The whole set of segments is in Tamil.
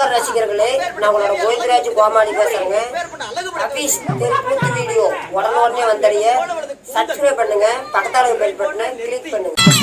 நமஸ்கார் ரசிகர்களே நான் உங்களோட கோவிந்தராஜ் கோமாளி பேசுறேங்க. அபீஸ் தெருக்கூத்து வீடியோ உடனே உடனே வந்தடைய. சப்ஸ்கிரைப் பண்ணுங்க பக்கத்தால பெல் பட்டனை கிளிக் பண்ணுங்க.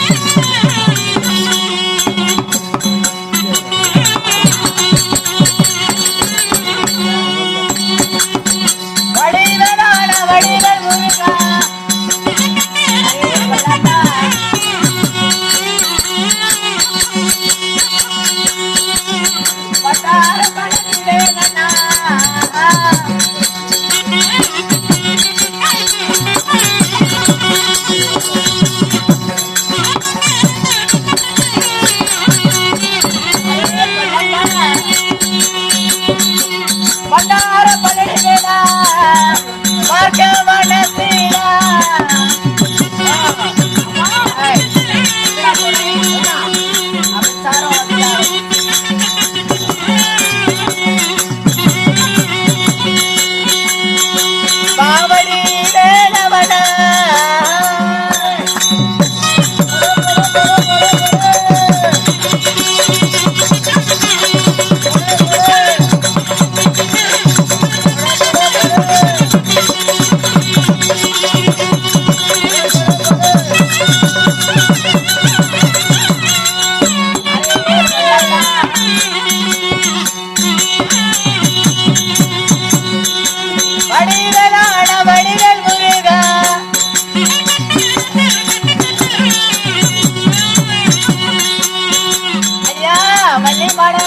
बड़े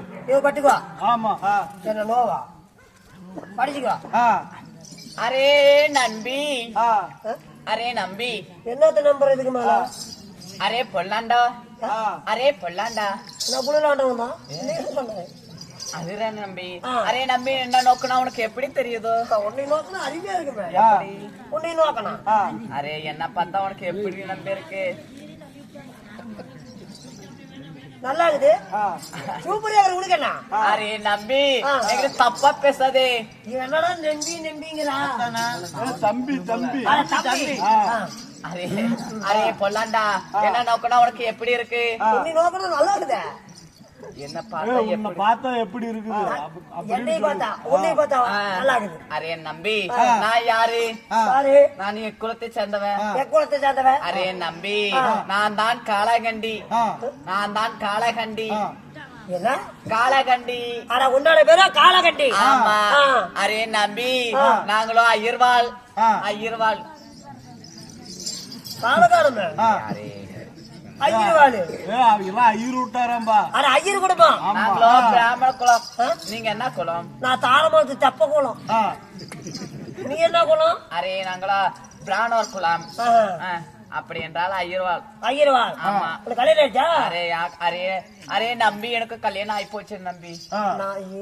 ஆ, இவ பட்டுக்கோ ஆமா. ஆ, என்ன நோவா படிச்சுக்கோ அரே நம்பி. அரே நம்பி. என்னத்த நம்பர் இதுக்கு மேல? அரே பொல்லாண்டா. அரே பொல்லாண்டா. நான் என்ன சொன்ன அதுரா நம்பி. அரே நம்பி என்ன நோக்குனா உனக்கு எப்படி தெரியுதோ? உன்னை நோக்கணும் அறிவியா இருக்குமே. யா, உன்னை நோக்கணும். அரே என்ன பார்த்தா உனக்கு எப்படி நம்பி இருக்கு நல்லா இருக்குது சூப்பரா இருக்கு உனக்கு என்ன? அரே நம்பி. தப்பா பேசாதே. நீ என்னடா நம்பி நம்பிங்கிறா? தம்பி தம்பி. அரே அரே பொல்லாண்டா. என்ன நோக்குனா உனக்கு எப்படி இருக்கு. உன்னை நோக்கணும் நல்லா இருக்குதே என்ன பார்த்தா எப்படி? பார்த்தா எப்படி இருக்குது? அரே நம்பி. நான் யாரு? நான் என் குலத்தை சேர்ந்தவன். குலத்தை சேர்ந்தவன்? அரே நம்பி. நான் தான் காளகண்டி. நான் தான் காளகண்டி. ஆனா உன்னோட பேரா காலகட்டி ஆமா. அரே நம்பி. நாங்களும் ஐயர்வாள். ஐயர்வாள் காலகாலம். அரே ஐயர்வாளு ஏ, அவங்கெல்லாம் ஐயர் விட்டாராம்பா. ஐயர் குடும்பம். நாங்களும் பிராமண குலம்? நீங்க என்ன குலம் நான் தாளமாத்து தெப்ப குளம். ஆ, நீ என்ன குளம்? அரே நாங்களா பிராணவர் குலம் அப்படி என்றால் ஐயர்வாள். ஐயர்வாள்? ஆமா. கல்யாணம் ஆயிடுச்சா? அரே யா- அரே அரே நம்பி எனக்கு கல்யாணம் ஆயி போச்சு நம்பி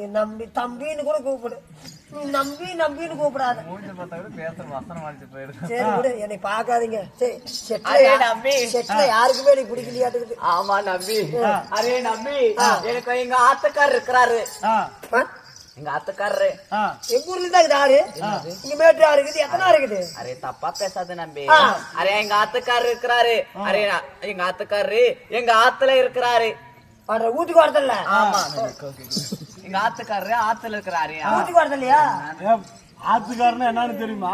நம்பி தம்பின்னு கூட கூப்பிடு. நீ நம்பி நம்பின்னு கூப்பிடாத. சரி விடு என்னை பார்க்காதீங்க. சரி அரே நம்பி. செட்ல யாருக்குமே நீ பிடிக்கலையாட்டுக்குது. ஆமா நம்பி. அரே நம்பி. எனக்கு எங்க ஆத்துக்கார் இருக்கிறாரு? எங்க ஆத்துக்காரரு. ஆ. எங்க ஊர்ல தான் ஆறு இங்க மேட்டு ஆறு இருக்குது எத்தனை ஆறு இருக்குது? அரே தப்பா பேசாத நம்பி. அரே எங்க ஆத்துக்காரரு இருக்கிறாரு. அரே எங்க ஆத்துக்காரரு எங்க ஆத்துல இருக்கிறாரு. பண்ற வீட்டுக்கு வரதில்ல. ஆமா. எங்க ஆத்துக்காரரு ஆத்துல இருக்கிறாரு. வீட்டுக்கு வரதில்லையா? ஏ, ஆத்துக்காரன்னு என்னன்னு தெரியுமா?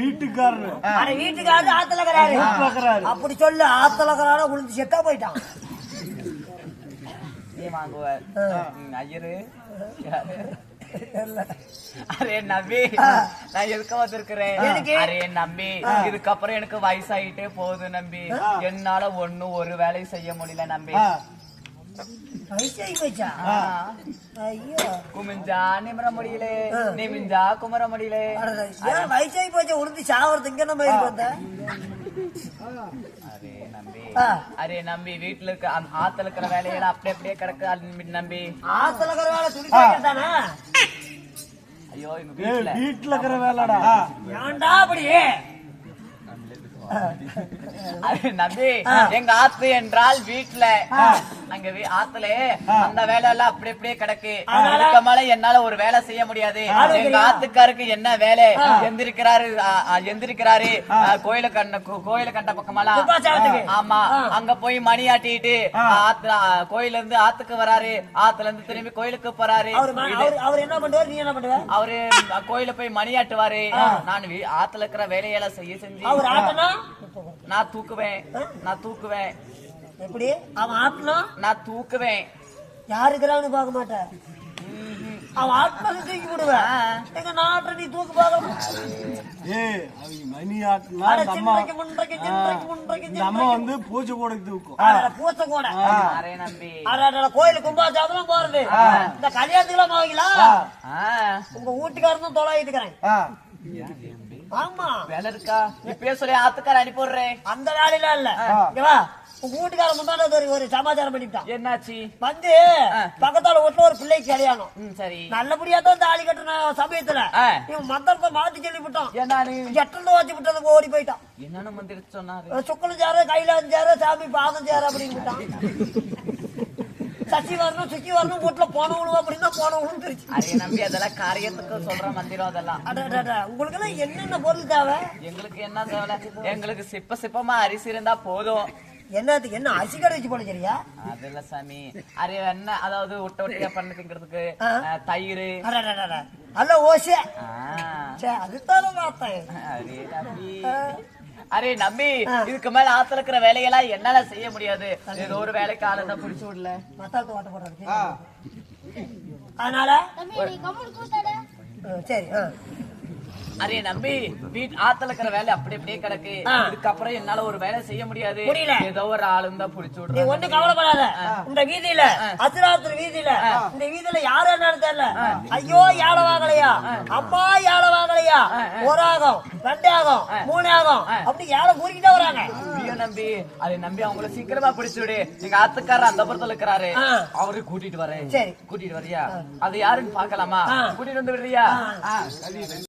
வீட்டுக்காரரு. வீட்டுக்காரரு ஆத்துல இருக்கிறாரு. அப்படி சொல்லு ஆத்துல இருக்கிறாரு உளுந்து செத்தா போயிட்டான். நீ வாங்குவார் ஐயரு. யாரு? அரே நம்பி நான் எதுக்க வந்திருக்கிறேன்? அரே நம்பி இதுக்கப்புறம் எனக்கு வயசாயிட்டே போகுது நம்பி. என்னால ஒண்ணும் ஒரு வேலையும் செய்ய முடியல நம்பி. குமிஞ்சா நிமிர முடியல நிமிஞ்சா குமர முடியல. வயசாகி போச்சா? உளுந்து சாவறது இங்க நம்ம அரே நம்பி ஆ. அரே நம்பி வீட்டுல இருக்க அந்த ஆத்துல இருக்கிற வேலையெல்லாம் அப்படியே அப்படியே கிடக்கு. நம்பி ஆத்துல இருக்கிற வேலை துணி துவைக்கிறதானே ஐயோ எங்க வீட்டுல வீட்டுல இருக்கிற வேலைடா. ஏன்டா அப்படி? அரே நம்பி எங்க ஆத்து என்றால் வீட்டுல அங்க ஆத்துல அந்த வேலை எல்லாம் அப்படி அப்படியே கிடக்கு. அதுக்கு மேல என்னால ஒரு வேலை செய்ய முடியாது. எங்க ஆத்துக்காருக்கு என்ன வேலை? எந்திரிக்கிறாரு எந்திரிக்கிறாரு. கோயில கண்ட கோயில கண்ட பக்கமெல்லாம். ஆமா. அங்க போய் மணி ஆட்டிட்டு ஆத்து ஆ, கோயில்ல இருந்து ஆத்துக்கு வராரு. ஆத்துல இருந்து திரும்பி கோயிலுக்கு போறாரு. அவர் என்ன பண்ணுவார்? நீ என்ன பண்ணுவ? அவரு கோயில போய் மணி ஆட்டுவாரு. நான் ஆத்துல இருக்கிற வேலையெல்லாம் செய்ய செஞ்சு நான் தூக்குவேன். நான் தூக்குவேன். எப்படி? அவன் ஆட்டனா நான் தூக்குவேன். யாருக்கிறான்னு பார்க்க மாட்டேன் அவன் ஆட்டினது தூக்கி விடுவேன். எங்க நாட்டை நீ தூக்கு பார்க்க அம்மா வந்து பூஜை கூட தூக்கும். அட, பூச கூட. கோயிலு கும்பாச்சாதெல்லாம் போறது. இந்த கல்யாணத்துக்குலாம் போவீங்களா? ஆ, உங்க வீட்டுக்காரர் தான் தொலைகிட்டு இருக்கிறேன். ஆமா. வேலை இருக்கா? இப்பயே சொல்லி ஆத்துக்கார அனுப்பி விடுறேன் அந்த வேலையில இல்ல. இங்க வா. உங்க வீட்டுக்காரர் முன்னாடி ஒரு சமாச்சாரம் பண்ணிட்டான். என்னாச்சு? வந்து பக்கத்தால வீட்டுல ஒரு பிள்ளைக்கு கல்யாணம். சரி. நல்லபடியா தான் தாலி கட்டின சமயத்துல. இவன் மந்திரத்தை மாத்தி சொல்லி விட்டான் என்னானு எட்டு வச்சு விட்டதுக்கு ஓடி போயிட்டான். என்னன்னு மந்திரிச்சு சொன்னாரு? சுக்கலும் சேர கையில சேர சாமி பாதம் சேர அப்படின்னு சச்சி வரணும் சுச்சி வரணும் வீட்டுல போனவனும் அப்படின்னா போனவனும் திருச்சி அரே நம்பி அதெல்லாம் காரியத்துக்கு சொல்ற மந்திரம் அதெல்லாம். உங்களுக்கு எல்லாம் என்னென்ன பொருள் தேவை? எங்களுக்கு என்ன தேவை? எங்களுக்கு சிப்ப சிப்பமா அரிசி இருந்தா போதும். என்னத்துக்கு என்ன அரிசி கடை வச்சு போல சரியா அது இல்ல சாமி. அரே என்ன அதாவது விட்ட விட்டியா பண்ணு திங்கிறதுக்கு தயிர். அல்ல ஓசே. அதுதான் பார்த்தேன் அரே நம்பி இதுக்கு மேல ஆத்துல இருக்கிற வேலையெல்லாம் என்னால செய்ய முடியாது. ஏதோ ஒரு வேலைக்கு ஆளு தான் பிடிச்சு விடல. மத்தாத்து ஓட்ட போடுறது அதனால? சரி அரே நம்பி வீட் ஆத்துல இருக்கிற வேலை அப்படி அப்படியே கிடக்கு. இதுக்கப்புறம் என்னால ஒரு வேலை செய்ய முடியாது. ஏதோ ஒரு ஆளும் தான் பிடிச்சு விடுறேன் ஒண்ணு கவலைப்படாத. இந்த வீதியில அசுராத்திரி வீதியில இந்த வீதியில யாரு என்னன்னு தெரியல. ஐயோ யாழ வாங்கலையா அம்மா யாழ வாங்கலையா ஒரு ஆகம் ரெண்டு ஆகம் மூணு ஆகம் அப்படி யாழ கூறிக்கிட்டே வராங்க. ஐயோ நம்பி அதை நம்பி அவங்கள சீக்கிரமா பிடிச்சு விடு. எங்க ஆத்துக்காரர் அந்த புறத்துல இருக்கிறாரு. அவரு கூட்டிட்டு வரேன். கூட்டிட்டு வரியா அது யாருன்னு பாக்கலாமா கூட்டிட்டு வந்து விடுறியா.